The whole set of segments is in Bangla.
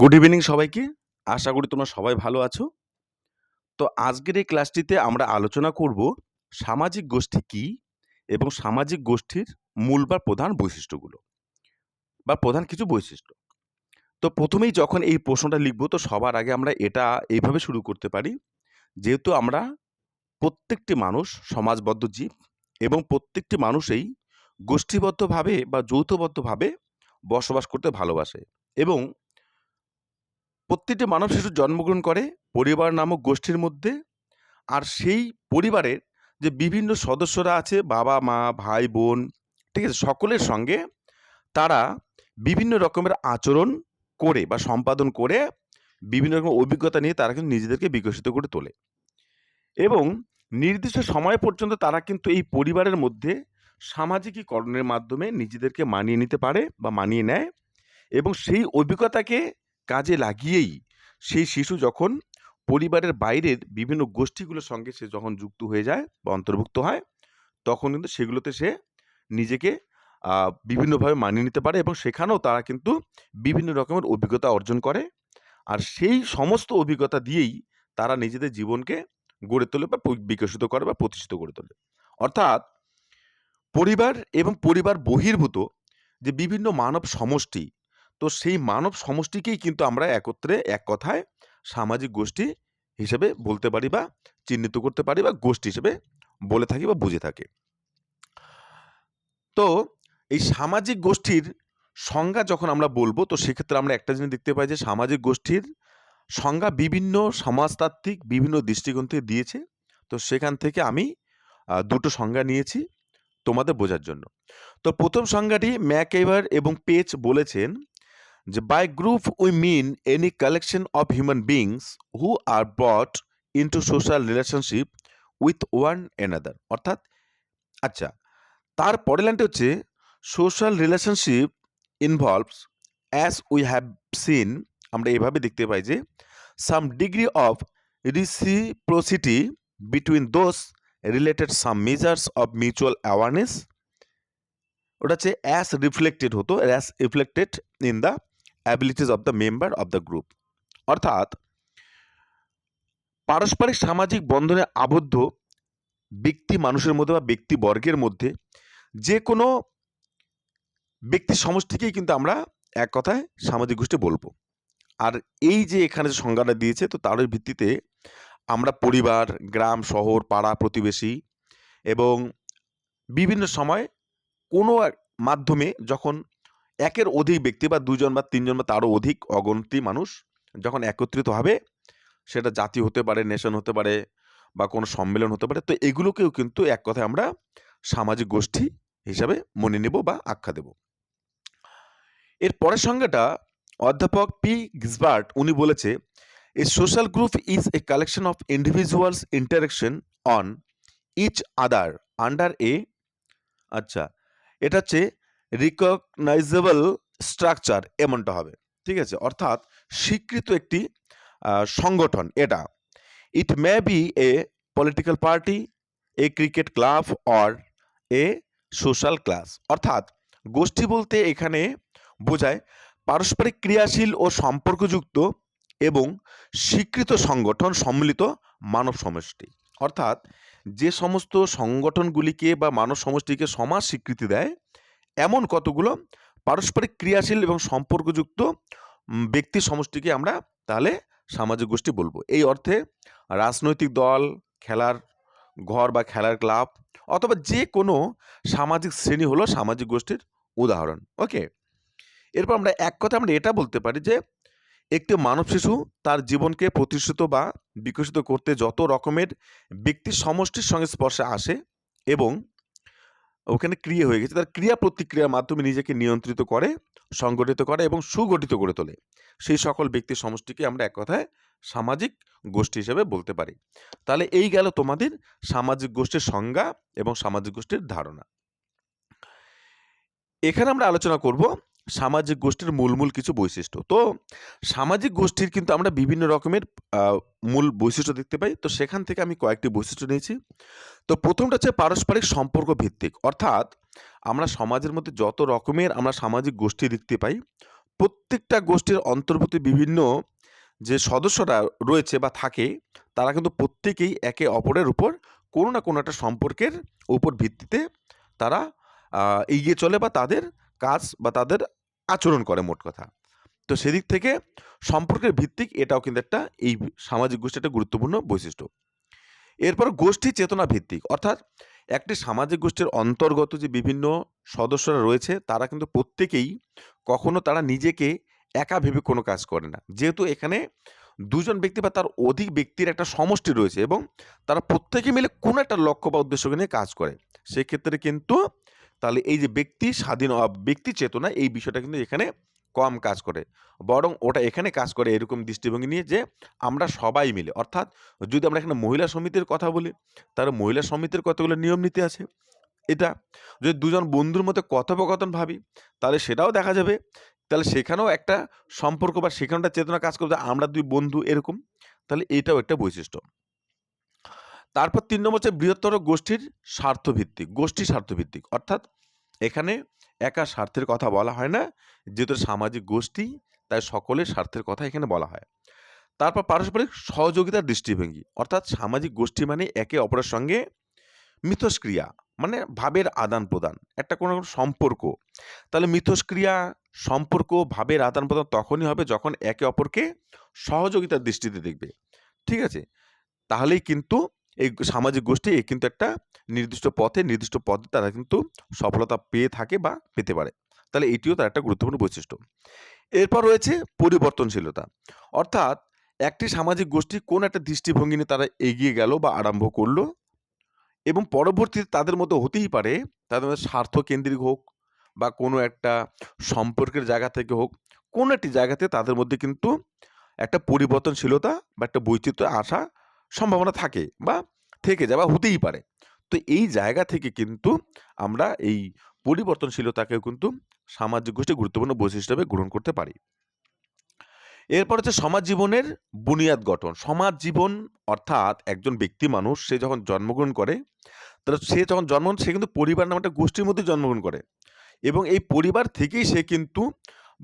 গুড ইভিনিং সবাইকে। আশা করি তোমরা সবাই ভালো আছো। তো আজকের এই ক্লাসটিতে আমরা আলোচনা করব সামাজিক গোষ্ঠী কি এবং সামাজিক গোষ্ঠীর মূল বা প্রধান বৈশিষ্ট্যগুলো বা প্রধান কিছু বৈশিষ্ট্য। তো প্রথমেই যখন এই প্রশ্নটা লিখব, তো সবার আগে আমরা এটা এইভাবে শুরু করতে পারি। যেহেতু আমরা প্রত্যেকটি মানুষ সমাজবদ্ধ জীব এবং প্রত্যেকটি মানুষই গোষ্ঠীবদ্ধভাবে বা যৌথবদ্ধভাবে বসবাস করতে ভালোবাসে এবং প্রত্যেকটি মানব শিশু জন্মগ্রহণ করে, পরিবার নামক গোষ্ঠীর মধ্যে। আর সেই পরিবারের যে বিভিন্ন সদস্যরা আছে, বাবা, মা, ভাই, বোন, ঠিক আছে, সকলের সঙ্গে তারা বিভিন্ন রকমের আচরণ করে বা সম্পাদন করে, বিভিন্ন রকম অভিজ্ঞতা নিয়ে তারা কিন্তু নিজেদেরকে বিকশিত করে তোলে। এবং নির্দিষ্ট সময় পর্যন্ত তারা কিন্তু এই পরিবারের মধ্যে সামাজিকীকরণের মাধ্যমে নিজেদেরকে মানিয়ে নিতে পারে বা মানিয়ে নেয়। এবং সেই অভিজ্ঞতাকে কাজে লাগিয়েই সেই শিশু যখন পরিবারের বাইরের বিভিন্ন গোষ্ঠীগুলোর সঙ্গে সে যখন যুক্ত হয়ে যায় বা অন্তর্ভুক্ত হয়, তখন কিন্তু সেগুলোতে সে নিজেকে বিভিন্নভাবে মানিয়ে নিতে পারে এবং সেখানেও তারা কিন্তু বিভিন্ন রকমের অভিজ্ঞতা অর্জন করে। আর সেই সমস্ত অভিজ্ঞতা দিয়েই তারা নিজেদের জীবনকে গড়ে তোলে বা বিকশিত করে বা প্রতিষ্ঠিত করে তোলে। অর্থাৎ পরিবার এবং পরিবার বহির্ভূত যে বিভিন্ন মানব সমষ্টি তো সেই মানব সমষ্টিকেই কিন্তু আমরা একত্রে এক কথায় সামাজিক গোষ্ঠী হিসেবে বলতে পারি বা চিহ্নিত করতে পারি বা গোষ্ঠী হিসেবে বলে থাকি বা বুঝে থাকি। তো এই সামাজিক গোষ্ঠীর সংজ্ঞা যখন আমরা বলব, তো সেক্ষেত্রে আমরা একটা জিনিস দেখতে পাই যে সামাজিক গোষ্ঠীর সংজ্ঞা বিভিন্ন সমাজতাত্ত্বিক বিভিন্ন দৃষ্টিকোণ থেকে দিয়েছে। তো সেখান থেকে আমি দুটো সংজ্ঞা নিয়েছি তোমাদের বোঝার জন্য। তো প্রথম সংজ্ঞাটি ম্যাকেভার এবং পেজ বলেছেন। যে by group we mean any collection of human beings who are brought into social relationship with one another অর্থাৎ আচ্ছা তার পরের লাইনটা হচ্ছে social relationship involves as we have seen আমরা এভাবে দেখতে পাই যে some degree of reciprocity between those related some measures of mutual awareness ওটা হচ্ছে অ্যাস রিফ্লেক্টেড হতো as reflected in the abilities of the member of the group অর্থাৎ, পারস্পরিক সামাজিক বন্ধনে আবদ্ধ ব্যক্তি মানুষের মধ্যে বা ব্যক্তি বর্গের মধ্যে যে কোনো ব্যক্তি সমষ্টিকেই কিন্তু আমরা এক কথায় সামাজিক গোষ্ঠী বলব। আর এই যে এখানে যে সংজ্ঞাটা দিয়েছে, তো তার ভিত্তিতে আমরা পরিবার, গ্রাম, শহর, পাড়া, প্রতিবেশী এবং বিভিন্ন সময় কোনো মাধ্যমে যখন একের অধিক ব্যক্তি বা দুজন বা তিনজন বা তারও অধিক অগণতি মানুষ যখন একত্রিত হবে, সেটা জাতি হতে পারে নেশন হতে পারে বা কোনো সম্মেলন হতে পারে, তো এগুলোকেও কিন্তু এক কথায় আমরা সামাজিক গোষ্ঠী হিসাবে মনে নেব বা আখ্যা দেব। এর পরের সংজ্ঞাটা অধ্যাপক পি গিসবার্ট, উনি বলেছে a social group is a collection of individuals interaction on each other under a আচ্ছা এটা হচ্ছে রিকগনাইজেবল স্ট্রাকচার এমনটা হবে, ঠিক আছে? অর্থাৎ স্বীকৃত একটি সংগঠন এটা। It may be a political party a cricket club or a social class অর্থাৎ গোষ্ঠী বলতে এখানে বোঝায় পারস্পরিক ক্রিয়াশীল ও সম্পর্কযুক্ত এবং স্বীকৃত সংগঠন সম্মিলিত মানব সমষ্টি। অর্থাৎ যে সমস্ত সংগঠনগুলিকে বা মানব সমষ্টিকে সমাজ স্বীকৃতি দেয় এমন কতগুলো পারস্পরিক ক্রিয়াশীল এবং সম্পর্কযুক্ত ব্যক্তি সমষ্টিকে আমরা তাহলে সামাজিক গোষ্ঠী বলব। এই অর্থে রাজনৈতিক দল, খেলার ঘর বা খেলার ক্লাব অথবা যে কোনো সামাজিক শ্রেণি হলো সামাজিক গোষ্ঠীর উদাহরণ। ওকে? এরপর আমরা এক কথা আমরা এটা বলতে পারি যে, একটি মানব শিশু তার জীবনকে প্রতিষ্ঠিত বা বিকশিত করতে যত রকমের ব্যক্তি সমষ্টির সঙ্গে স্পর্শে আসে এবং ওখানে ক্রিয়া হয়ে গেছে। তার ক্রিয়া প্রতিক্রিয়ার মাধ্যমে নিজেকে নিয়ন্ত্রিত করে, সংগঠিত করে এবং সুগঠিত করে তোলে। সেই সকল ব্যক্তি সমষ্টিকে আমরা এক কথায় সামাজিক গোষ্ঠী হিসেবে বলতে পারি। তাহলে এই গেল তোমাদের সামাজিক গোষ্ঠীর সংজ্ঞা এবং সামাজিক গোষ্ঠীর ধারণা। এখানে আমরা আলোচনা করব সামাজিক গোষ্ঠীর মূল মূল কিছু বৈশিষ্ট্য। তো সামাজিক গোষ্ঠীর কিন্তু আমরা বিভিন্ন রকমের মূল বৈশিষ্ট্য দেখতে পাই। তো সেখান থেকে আমি কয়েকটি বৈশিষ্ট্য নিয়েছি। তো প্রথমটা হচ্ছে পারস্পরিক সম্পর্ক ভিত্তিক। অর্থাৎ আমরা সমাজের মধ্যে যত রকমের আমরা সামাজিক গোষ্ঠী দেখতে পাই, প্রত্যেকটা গোষ্ঠীর অন্তর্ভুক্ত বিভিন্ন যে সদস্যরা রয়েছে বা থাকে, তারা কিন্তু প্রত্যেকেই একে অপরের উপর কোনো না কোনো একটা সম্পর্কের উপর ভিত্তিতে তারা এগিয়ে চলে বা তাদের কাজ বা তাদের আচরণ করে মোট কথা। তো সেদিক থেকে সম্পর্কের ভিত্তিক এটাও কিন্তু একটা এই সামাজিক গোষ্ঠী একটা গুরুত্বপূর্ণ বৈশিষ্ট্য। এরপর গোষ্ঠী চেতনা ভিত্তিক, অর্থাৎ একটি সামাজিক গোষ্ঠীর অন্তর্গত যে বিভিন্ন সদস্যরা রয়েছে, তারা কিন্তু প্রত্যেকেই কখনো তারা নিজেকে একা ভেবে কোনো কাজ করে না। যেহেতু এখানে দুজন ব্যক্তি বা তার অধিক ব্যক্তির একটা সমষ্টি রয়েছে এবং তারা প্রত্যেকে মিলে কোনো একটা লক্ষ্য বা উদ্দেশ্যকে নিয়ে কাজ করে। সেক্ষেত্রে কিন্তু তাহলে এই যে ব্যক্তি স্বাধীন ব্যক্তি চেতনা এই বিষয়টা কিন্তু এখানে কম কাজ করে। বরং ওটা এখানে কাজ করে এরকম দৃষ্টিভঙ্গি নিয়ে যে আমরা সবাই মিলে, অর্থাৎ যদি আমরা এখানে মহিলা সমিতির কথা বলি, তাহলে মহিলা সমিতির কতগুলো নিয়ম নীতি আছে? এটা যদি দুজন বন্ধুর মধ্যে কথোপকথন ভাবি, তাহলে সেটাও দেখা যাবে। তাহলে সেখানেও একটা সম্পর্ক বা সেখানটা চেতনা কাজ করবে আমরা দুই বন্ধু এরকম। তাহলে এটাও একটা বৈশিষ্ট্য। তারপর তিন নম্বর হচ্ছে বৃহত্তর গোষ্ঠীর স্বার্থভিত্তিক, গোষ্ঠী স্বার্থভিত্তিক, অর্থাৎ এখানে একা স্বার্থের কথা বলা হয় না, যেহেতু সামাজিক গোষ্ঠী, তাই সকলের স্বার্থের কথা এখানে বলা হয়। তারপর পারস্পরিক সহযোগিতার দৃষ্টিভঙ্গি, অর্থাৎ সামাজিক গোষ্ঠী মানে একে অপরের সঙ্গে মিথস্ক্রিয়া মানে ভাবের আদান প্রদান, একটা কোনো সম্পর্ক। তাহলে মিথস্ক্রিয়া, সম্পর্ক, ভাবের আদান প্রদান তখনই হবে যখন একে অপরকে সহযোগিতার দৃষ্টিতে দেখবে। ঠিক আছে? তাহলেই কিন্তু এই সামাজিক গোষ্ঠী কিন্তু একটা নির্দিষ্ট পথে নির্দিষ্ট পথে তারা কিন্তু সফলতা পেয়ে থাকে বা পেতে পারে। তাহলে এটিও তার একটা গুরুত্বপূর্ণ বৈশিষ্ট্য। এরপর রয়েছে পরিবর্তনশীলতা। অর্থাৎ একটি সামাজিক গোষ্ঠী কোন একটা দৃষ্টিভঙ্গি নিয়ে তারা এগিয়ে গেল বা আরম্ভ করল এবং পরবর্তীতে তাদের মধ্যে হতেই পারে, তাদের মধ্যে স্বার্থকেন্দ্রিক হোক বা কোনো একটা সম্পর্কের জায়গা থেকে হোক, কোনো একটি জায়গাতে তাদের মধ্যে কিন্তু একটা পরিবর্তনশীলতা বা একটা বৈচিত্র্য আসা সম্ভাবনা থাকে বা থেকে বা হতেই পারে। তো এই জায়গা থেকে কিন্তু আমরা এই পরিবর্তনশীলতাকেও কিন্তু সামাজিক গোষ্ঠী গুরুত্বপূর্ণ বৈশিষ্ট্য হিসেবে গ্রহণ করতে পারি। এরপর হচ্ছে সমাজ জীবনের বুনিয়াদ গঠন। সমাজ জীবন অর্থাৎ একজন ব্যক্তি মানুষ, সে যখন জন্মগ্রহণ করে, তাহলে সে যখন জন্মগ্রহণ সে কিন্তু পরিবার নামে একটা গোষ্ঠীর মধ্যে জন্মগ্রহণ করে এবং এই পরিবার থেকেই সে কিন্তু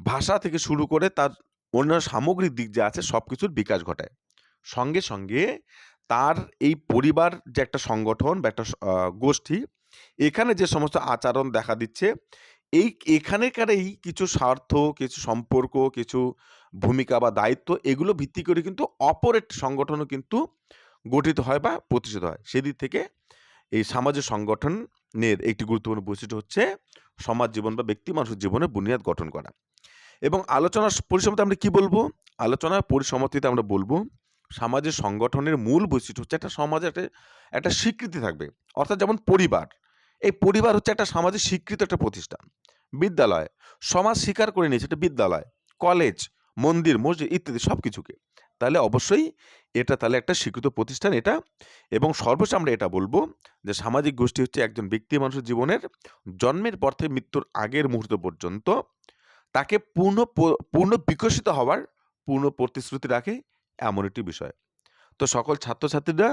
ভাষা থেকে শুরু করে তার অন্যান্য সামগ্রিক দিক যা আছে সব কিছুর বিকাশ ঘটায়। সঙ্গে সঙ্গে তার এই পরিবার যে একটা সংগঠন বা একটা গোষ্ঠী, এখানে যে সমস্ত আচরণ দেখা দিচ্ছে, এই এখানেকারই কিছু স্বার্থ, কিছু সম্পর্ক, কিছু ভূমিকা বা দায়িত্ব এগুলো ভিত্তি করে কিন্তু অপর একটি সংগঠনও কিন্তু গঠিত হয় বা প্রতিষ্ঠিত হয়। সেদিক থেকে এই সামাজিক সংগঠনের একটি গুরুত্বপূর্ণ বৈশিষ্ট্য হচ্ছে সমাজ জীবন বা ব্যক্তি মানুষের জীবনে বুনিয়াদ গঠন করা। এবং আলোচনার পরিসমাপ্তি আমরা কি বলব? আলোচনার পরিসমাপ্তিতে আমরা বলব সমাজের সংগঠনের মূল বৈশিষ্ট্য হচ্ছে একটা সমাজে একটা একটা স্বীকৃতি থাকবে। অর্থাৎ যেমন পরিবার, এই পরিবার হচ্ছে একটা সমাজের স্বীকৃত একটা প্রতিষ্ঠান। বিদ্যালয়, সমাজ স্বীকার করে নিয়েছে একটা বিদ্যালয়, কলেজ, মন্দির, মসজিদ ইত্যাদি সব কিছুকে তাহলে অবশ্যই এটা তাহলে একটা স্বীকৃত প্রতিষ্ঠান এটা। এবং সর্বশেষ আমরা এটা বলব যে সামাজিক গোষ্ঠী হচ্ছে একজন ব্যক্তি মানুষের জীবনের জন্মের পর থেকে মৃত্যুর আগের মুহূর্ত পর্যন্ত তাকে পূর্ণ পূর্ণ বিকশিত হওয়ার পূর্ণ প্রতিশ্রুতি রাখে। এমন একটি বিষয়। তো সকল ছাত্রছাত্রীরা,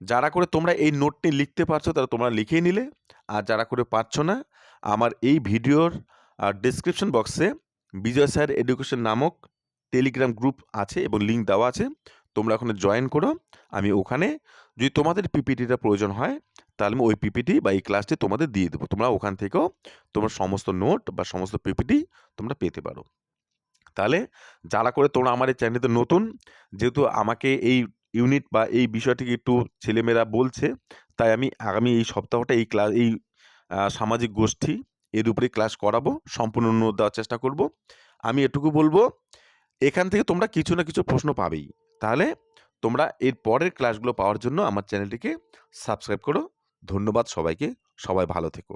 যারা করে তোমরা এই নোটটি লিখতে পারছ তারা তোমরা লিখেই নিলে। আর যারা করে পারছ না, আমার এই ভিডিওর ডিসক্রিপশন বক্সে বিজয় স্যার এডুকেশন নামক টেলিগ্রাম গ্রুপ আছে এবং লিঙ্ক দেওয়া আছে। তোমরা ওখানে জয়েন করো। আমি ওখানে যদি তোমাদের পিপিটিটা প্রয়োজন হয়, তাহলে আমি ওই পিপিটি বা এই ক্লাসটি তোমাদের দিয়ে দেবো। তোমরা ওখান থেকেও তোমার সমস্ত নোট বা সমস্ত পিপিটি তোমরা পেতে পারো। তাহলে যারা করে তোমরা আমার এই চ্যানেলতে নতুন। যেহেতু আমাকে এই ইউনিট বা এই বিষয়টিকে একটু ছেলেমেয়েরা বলছে, তাই আমি আগামী এই সপ্তাহটা এই ক্লাস এই সামাজিক গোষ্ঠী এর উপরে ক্লাস করাবো, সম্পূর্ণ নোট দেওয়ার চেষ্টা করব। আমি এটুকু বলব, এখান থেকে তোমরা কিছু না কিছু প্রশ্ন পাবেই। তাহলে তোমরা এর পরের ক্লাসগুলো পাওয়ার জন্য আমার চ্যানেলটিকে সাবস্ক্রাইব করো। ধন্যবাদ সবাইকে, সবাই ভালো থেকো।